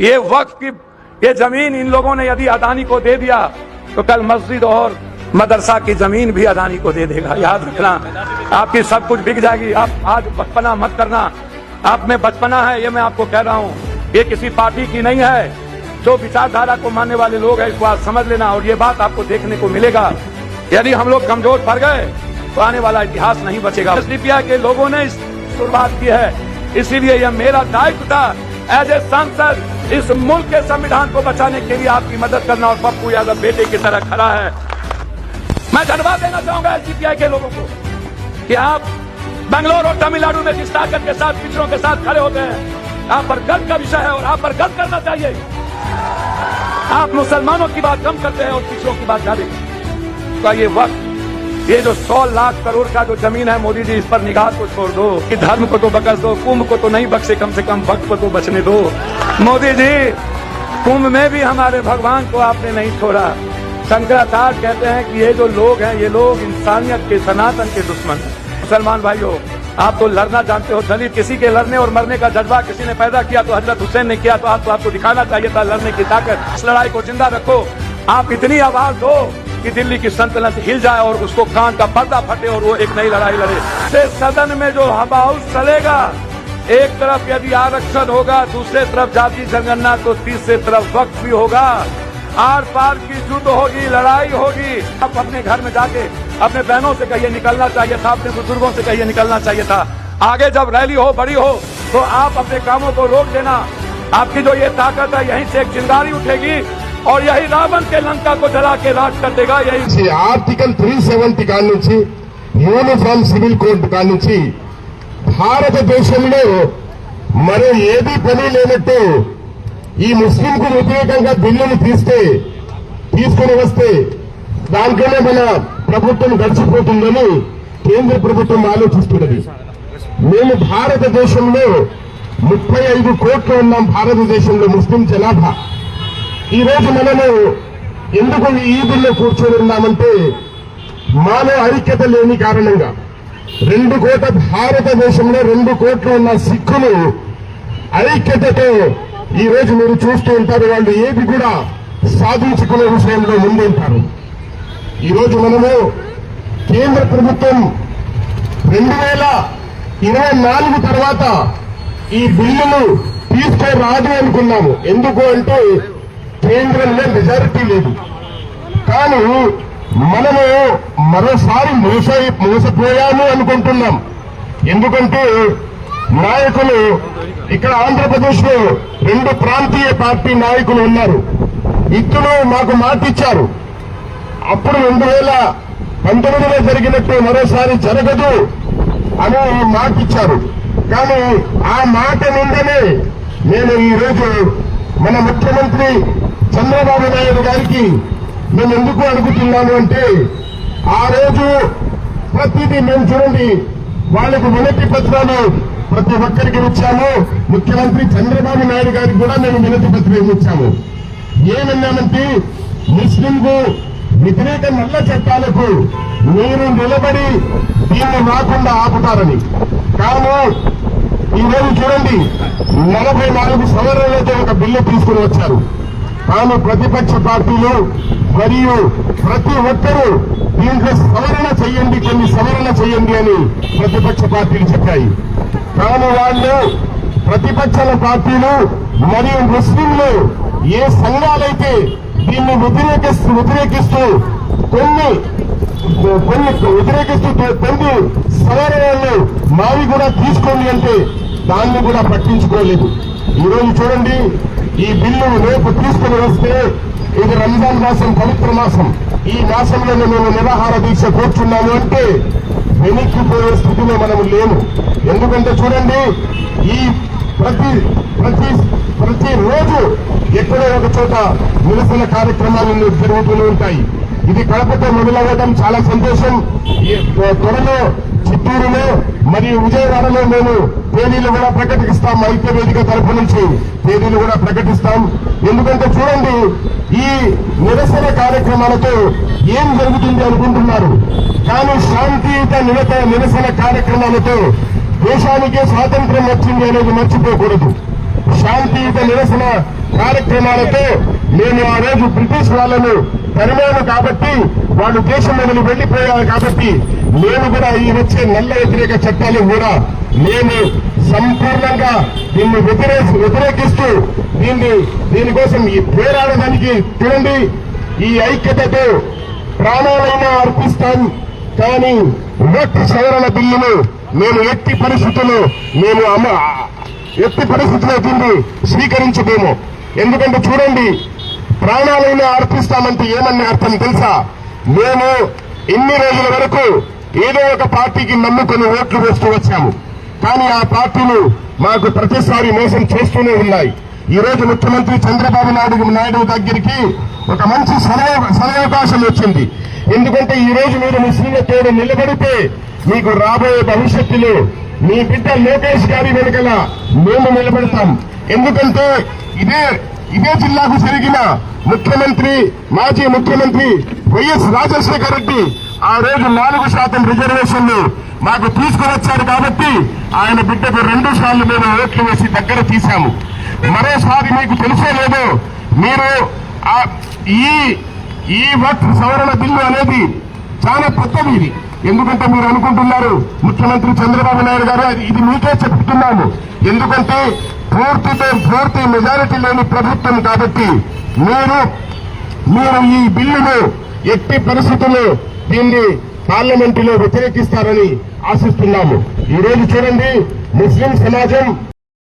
ये वक्त की, ये ज़मीन इन लोगों ने यदि अदानी को दे दिया तो कल मस्जिद और मदरसा की ज़मीन भी अदानी को दे देगा। याद रखना, आपकी सब कुछ बिक जाएगी। आप आज बचपना मत करना। आप में बचपना है, ये मैं आपको कह रहा हूँ। ये किसी पार्टी की नहीं है। जो विचारधारा को मानने वाले लोग हैं, इसको आज समझ लेना और ये बात आपको देखने को मिलेगा। यदि हम लोग कमज़ोर पड़ गए तो आने वाला इतिहास नहीं बचेगा। एसडीपीआई के लोगों ने शुरुआत की है। इसीलिए यह मेरा दायित्व था। एज ए सांसद इस मुल्क के संविधान को बचाने के लिए आपकी मदद करना और पप्पू यादव बेटे की तरह खड़ा है। मैं धन्यवाद देना चाहूँगा एसडीपीआई के लोगों को कि आप बेंगलोर और तमिलनाडु में जिस ताकत के साथ पिछड़ों के साथ खड़े होते हैं, आप पर गर्व का विषय है और आप पर गर्व करना चाहिए। आप मुसलमानों की बात कम करते हैं और पिछड़ों की बात ज़्यादा का ये वक्त ये जो सौ लाख करोड़ का जो ज़मीन है मोदी जी, इस पर निगाह को छोड़ दो। कि धर्म को तो बकस दो, कुंभ को तो नहीं बख्शे कम से कम भक्त को तो बचने दो। मोदी जी, कुंभ में भी हमारे भगवान को आपने नहीं छोड़ा। शंकराचार्य कहते हैं कि ये जो लोग हैं, ये लोग इंसानियत के, सनातन के दुश्मन मुसलमान भाइयों, आप तो लड़ना जानते हो, दलित किसी के लड़ने और मरने का जज्बा किसी ने पैदा किया तो हज़रत हुसैन ने किया तो आपको आपको दिखाना चाहिए था लड़ने की ताकत। इस लड़ाई को ज़िंदा रखो। आप इतनी आवाज़ दो। कि दिल्ली की संतुलन हिल जाए और उसको कान का पर्दा फटे और वो एक नई लड़ाई लड़े। से सदन में जो हवा चलेगा, एक तरफ़ यदि आरक्षण होगा, दूसरे तरफ़ जाति जनगणना तो तीसरे तरफ़ वक्त भी होगा। आर पार की युद्ध होगी, लड़ाई होगी। आप अपने घर में जाके अपने बहनों से कहिए, निकलना चाहिए था। अपने बुज़ुर्गों से कहिए, निकलना चाहिए था। आगे जब रैली हो, बड़ी हो तो आप अपने कामों को रोक देना। आपकी जो ये ताकत है, यहीं से एक चिंगारी उठेगी। और यही रावण के लंका को जला के राज कर देगा यही నుంచి ఆర్టికల్ త్రీ సెవెంటీ కాడి నుంచి యూనిఫామ్ సివిల్ కోడ్ కాడి నుంచి భారతదేశంలో మరో ఏది పని లేనట్టు ఈ ముస్లింకు వ్యతిరేకంగా బిల్లులు తీస్తే తీసుకుని వస్తే దాంట్లోనే మన ప్రభుత్వం గడిచిపోతుందని కేంద్ర ప్రభుత్వం ఆలోచిస్తున్నది మేము భారతదేశంలో ముప్పై ఐదు కోట్లు ఉన్నాం భారతదేశంలో ముస్లిం జనాభా ఈ రోజు మనము ఎందుకు ఈ బిల్లు కూర్చొని ఉన్నామంటే మాలో ఐక్యత లేని కారణంగా రెండు కోట్ల భారతదేశంలో రెండు కోట్లు ఉన్న సిక్కులు ఐక్యతతో ఈ రోజు మీరు చూస్తూ ఉంటారు వాళ్ళు ఏది కూడా సాధించుకునే విషయంలో ముందుంటారు ఈరోజు మనము కేంద్ర ప్రభుత్వం రెండు వేల ఇరవై నాలుగు తర్వాత ఈ బిల్లును తీసుకురాదు అనుకున్నాము. ఎందుకు అంటే కేంద్రంలో మెజారిటీ లేదు. కానీ మనము మరోసారి మోస మోసపోయాము అనుకుంటున్నాం. ఎందుకంటే నాయకులు ఇక్కడ ఆంధ్రప్రదేశ్లో రెండు ప్రాంతీయ పార్టీ నాయకులు ఉన్నారు. ఇద్దరు మాకు మాట ఇచ్చారు అప్పుడు రెండు వేల పంతొమ్మిదిలో జరిగినట్టు మరోసారి జరగదు అని మాట ఇచ్చారు కానీ ఆ మాట నిందనే నేను ఈరోజు మన ముఖ్యమంత్రి చంద్రబాబు నాయుడు గారికి మేము ఎందుకు అడుగుతున్నాను అంటే ఆ రోజు ప్రతిదీ మేము చూడండి వాళ్ళకు వినతి పత్రాలు ప్రతి ఒక్కరికి ఇచ్చాము. ముఖ్యమంత్రి చంద్రబాబు నాయుడు గారికి కూడా మేము వినతి పత్రం ఇచ్చాము. ఏమన్నామంటే ముస్లింకు వ్యతిరేక నల్ల చట్టాలకు మీరు నిలబడి దీన్ని రాకుండా ఆపుతారని. కాను ఈ రోజు చూడండి నలభై నాలుగు సవరణలతో ఒక బిల్లు తీసుకుని వచ్చారు. తాను ప్రతిపక్ష పార్టీలు మరియు ప్రతి ఒక్కరూ దీంట్లో సవరణ చేయండి కొన్ని సవరణ చేయండి అని ప్రతిపక్ష పార్టీలు చెప్పాయి. కానీ వాళ్ళు ప్రతిపక్షాల పార్టీలు మరియు ముస్లింలు ఏ సంఘాలైతే దీన్ని వ్యతిరేకిస్తూ వ్యతిరేకిస్తూ కొన్ని కొన్ని వ్యతిరేకిస్తూ కొన్ని సవరణలు మావి కూడా తీసుకోండి అంటే దాన్ని కూడా పట్టించుకోలేదు. ఈ రోజు చూడండి ఈ బిల్లు రేపు తీసుకుని వస్తే ఇది రంజాన్ మాసం పవిత్ర మాసం. ఈ మాసంలోనే మేము నిరాహార దీక్ష కూర్చున్నాము అంటే వెనక్కిపోయే స్థితిలో మనం లేము. ఎందుకంటే చూడండి ఈ ప్రతి ప్రతి ప్రతి రోజు ఎక్కడో ఒక చోట నిరసన కార్యక్రమాలు జరుగుతూనే ఉంటాయి. ఇది కడపతో మొదలవ్వడం చాలా సంతోషం. ఈ త్వరలో చిత్తూరులో మరియు విజయవాడలో మేము తేదీలు కూడా ప్రకటిస్తాం ఐక్య వేదిక తరఫు నుంచి. తేదీలు కూడా ప్రకటిస్తాం. ఎందుకంటే చూడండి ఈ నిరసన కార్యక్రమాలతో ఏం జరుగుతుంది అనుకుంటున్నారు? కానీ శాంతియుత నిరత నిరసన కార్యక్రమాలతో దేశానికే స్వాతంత్ర్యం వచ్చింది అనేది మర్చిపోకూడదు. శాంతియుత నిరసన కార్యక్రమాలతో మేము ఆ రోజు బ్రిటిష్ వాళ్ళను పరిమాణం కాబట్టి వాళ్ళు దేశం వదిలి వెళ్ళిపోయారు కాబట్టి మేము కూడా ఈ వచ్చే నల్ల వ్యతిరేక చట్టాలు కూడా మేము సంపూర్ణంగా దీన్ని వ్యతిరే వ్యతిరేకిస్తూ దీన్ని దీనికోసం ఈ పోరాడడానికి చూడండి ఈ ఐక్యతతో ప్రాణాలైనా అర్పిస్తాం. కానీ వక్ సవరణ బిల్లును మేము ఎట్టి పరిస్థితుల్లో మేము అమ్మ ఎట్టి పరిస్థితుల్లో దీన్ని స్వీకరించలేము ఎందుకంటే చూడండి ప్రాణాలైనా అర్పిస్తామంటే ఏమన్నా అర్థం తెలుసా? మేము ఇన్ని రోజుల వరకు ఏదో ఒక పార్టీకి నమ్ముకుని ఓట్లు వేస్తూ వచ్చాము. కానీ ఆ పార్టీలు మాకు ప్రతిసారి మోసం చేస్తూనే ఉన్నాయి. ఈ రోజు ముఖ్యమంత్రి చంద్రబాబు నాయుడు నాయుడు దగ్గరికి ఒక మంచి సదవకాశం వచ్చింది. ఎందుకంటే ఈ రోజు మీరు ముస్లింల తోడు నిలబడితే మీకు రాబోయే భవిష్యత్తులో మీ బిడ్డ లోకేష్ గారి వెనుకల మేము నిలబడతాం. ఎందుకంటే ఇదే ఇదే జిల్లాకు జరిగిన ముఖ్యమంత్రి మాజీ ముఖ్యమంత్రి వైఎస్ రాజశేఖర రెడ్డి ఆ రోజు నాలుగు శాతం రిజర్వేషన్లు మాకు తీసుకువచ్చారు కాబట్టి ఆయన బిడ్డకు రెండు సార్లు మేము ఓట్లు వేసి దగ్గర తీశాము. మరోసారి మీకు తెలుసో లేదో మీరు ఆ ఈ ఈ వక్ సవరణ బిల్లు అనేది చాలా పెద్దది ఇది. ఎందుకంటే మీరు అనుకుంటున్నారు ముఖ్యమంత్రి చంద్రబాబు నాయుడు గారు అది- ఇది మీకే చెప్తున్నాము. ఎందుకంటే పూర్తితో పూర్తి మెజారిటీ లేని ప్రభుత్వం కాబట్టి మీరు మీరు ఈ బిల్లును ఎట్టి పరిస్థితుల్లో దీన్ని పార్లమెంటులో వ్యతిరేకిస్తారని ఆశిస్తున్నాము. ఈ రోజు చూడండి ముస్లిం సమాజం